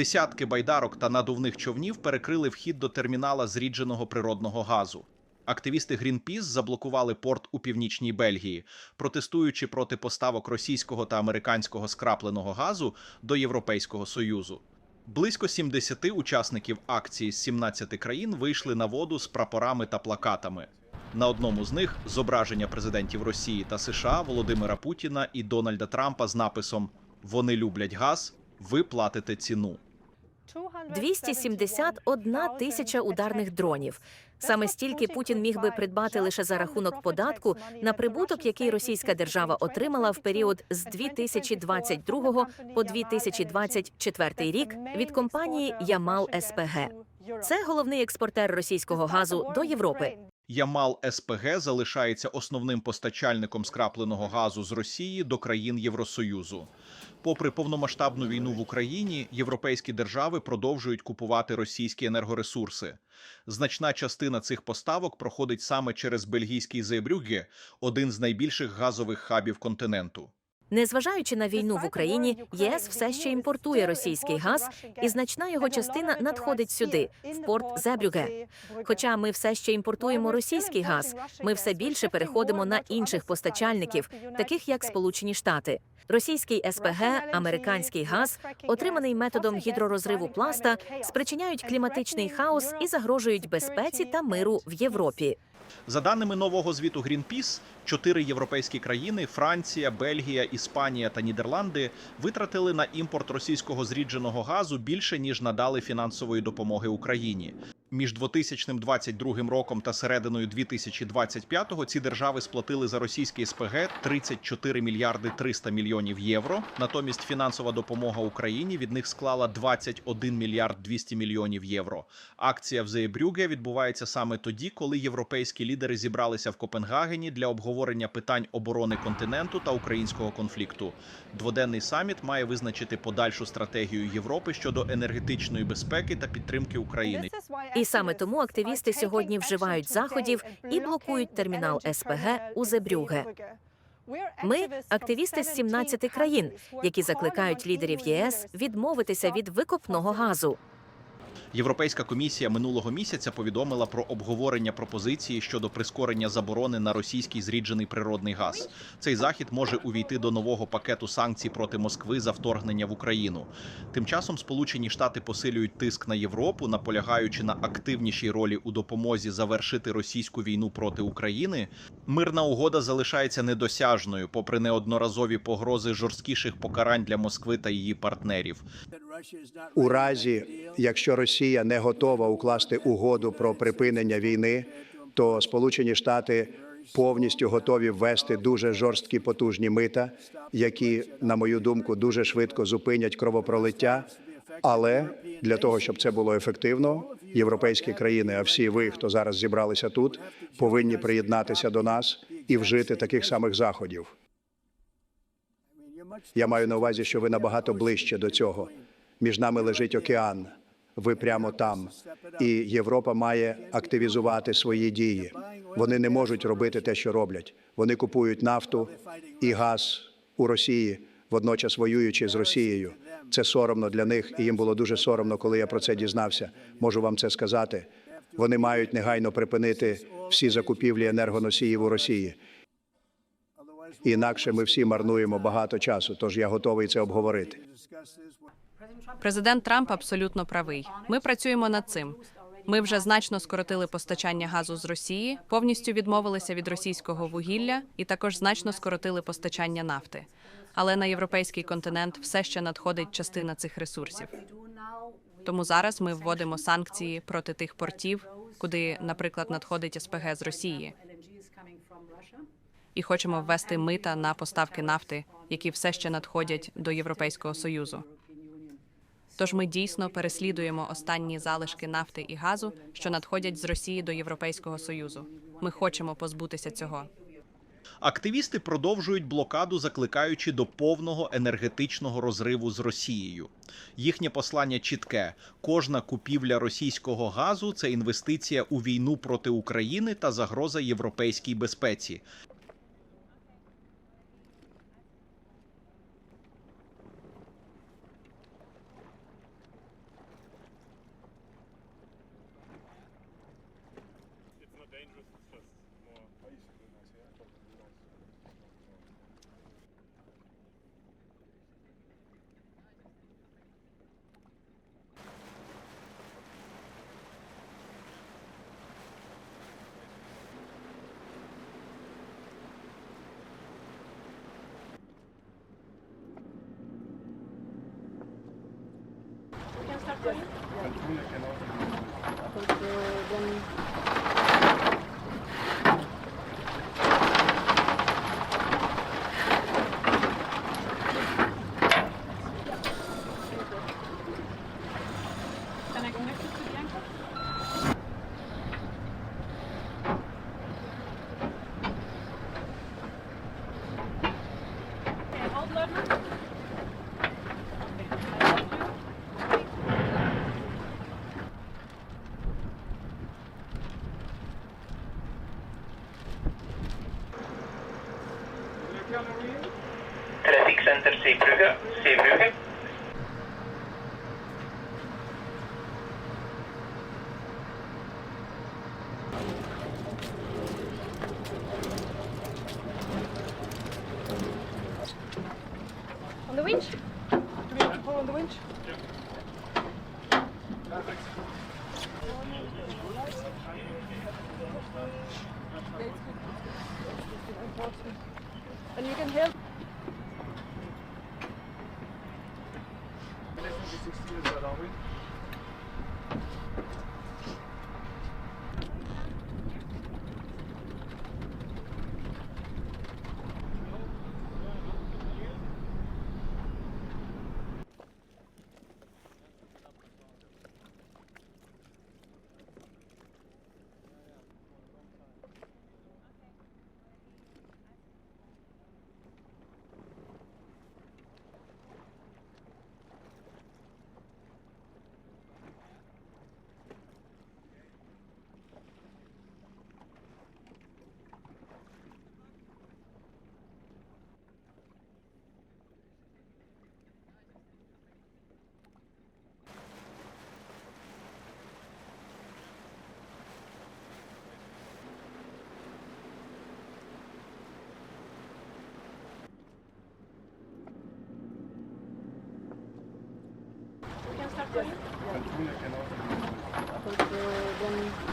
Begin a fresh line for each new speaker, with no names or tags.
Десятки байдарок та надувних човнів перекрили вхід до термінала зрідженого природного газу. Активісти Greenpeace заблокували порт у північній Бельгії, протестуючи проти поставок російського та американського скрапленого газу до Європейського союзу. Близько 70 учасників акції з 17 країн вийшли на воду з прапорами та плакатами. На одному з них зображення президентів Росії та США Володимира Путіна і Дональда Трампа з написом Вони люблять газ, ви платите ціну.
271 тисяча ударних дронів. Саме стільки Путін міг би придбати лише за рахунок податку на прибуток, який російська держава отримала в період з 2022 по 2024 рік від компанії Ямал СПГ. Це головний експортер російського газу до Європи.
Ямал СПГ залишається основним постачальником скрапленого газу з Росії до країн Євросоюзу. Попри повномасштабну війну в Україні, європейські держави продовжують купувати російські енергоресурси. Значна частина цих поставок проходить саме через бельгійський Зебрюгге, один з найбільших газових хабів континенту.
Незважаючи на війну в Україні, ЄС все ще імпортує російський газ, і значна його частина надходить сюди, в порт Зебрюге. Хоча ми все ще імпортуємо російський газ, ми все більше переходимо на інших постачальників, таких як Сполучені Штати. Російський СПГ, американський газ, отриманий методом гідророзриву пласта, спричиняють кліматичний хаос і загрожують безпеці та миру в Європі.
За даними нового звіту Greenpeace, чотири європейські країни Франція, Бельгія, Іспанія та Нідерланди витратили на імпорт російського зрідженого газу більше ніж надали фінансової допомоги Україні. Між 2022 роком та серединою 2025-го ці держави сплатили за російський СПГ 34 мільярди 300 мільйонів євро. Натомість фінансова допомога Україні від них склала 21 мільярд 200 мільйонів євро. Акція в Зеєбрюге відбувається саме тоді, коли європейські лідери зібралися в Копенгагені для обговорення питань оборони континенту та українського конфлікту. Дводенний саміт має визначити подальшу стратегію Європи щодо енергетичної безпеки та підтримки України.
І саме тому активісти сьогодні вживають заходів і блокують термінал СПГ у Зебрюге. Ми активісти з 17 країн, які закликають лідерів ЄС відмовитися від викопного газу.
Європейська комісія минулого місяця повідомила про обговорення пропозиції щодо прискорення заборони на російський зріджений природний газ. Цей захід може увійти до нового пакету санкцій проти Москви за вторгнення в Україну. Тим часом Сполучені Штати посилюють тиск на Європу, наполягаючи на активнішій ролі у допомозі завершити російську війну проти України. Мирна угода залишається недосяжною, попри неодноразові погрози жорсткіших покарань для Москви та її партнерів.
У разі, якщо Росія не готова укласти угоду про припинення війни, то Сполучені Штати повністю готові ввести дуже жорсткі потужні мита, які, на мою думку, дуже швидко зупинять кровопролиття. Але для того, щоб це було ефективно, європейські країни, а всі ви, хто зараз зібралися тут, повинні приєднатися до нас і вжити таких самих заходів. Я маю на увазі, що ви набагато ближче до цього. Між нами лежить океан. Ви прямо там. І Європа має активізувати свої дії. Вони не можуть робити те, що роблять. Вони купують нафту і газ у Росії, водночас воюючи з Росією. Це соромно для них, і їм було дуже соромно, коли я про це дізнався. Можу вам це сказати. Вони мають негайно припинити всі закупівлі енергоносіїв у Росії. Інакше ми всі марнуємо багато часу. Тож я готовий це обговорити.
Президент Трамп абсолютно правий. Ми працюємо над цим. Ми вже значно скоротили постачання газу з Росії, повністю відмовилися від російського вугілля і також значно скоротили постачання нафти. Але на європейський континент все ще надходить частина цих ресурсів. Тому зараз ми вводимо санкції проти тих портів, куди, наприклад, надходить СПГ з Росії. І хочемо ввести мита на поставки нафти, які все ще надходять до Європейського союзу. Тож ми дійсно переслідуємо останні залишки нафти і газу, що надходять з Росії до Європейського союзу. Ми хочемо позбутися цього.
Активісти продовжують блокаду, закликаючи до повного енергетичного розриву з Росією. Їхнє послання чітке: кожна купівля російського газу це інвестиція у війну проти України та загроза європейській безпеці. アホです。
Traffic Center Zeebrugge, Zeebrugge.
On the winch? Do we have to pull on the winch? And you can help. 그쪽은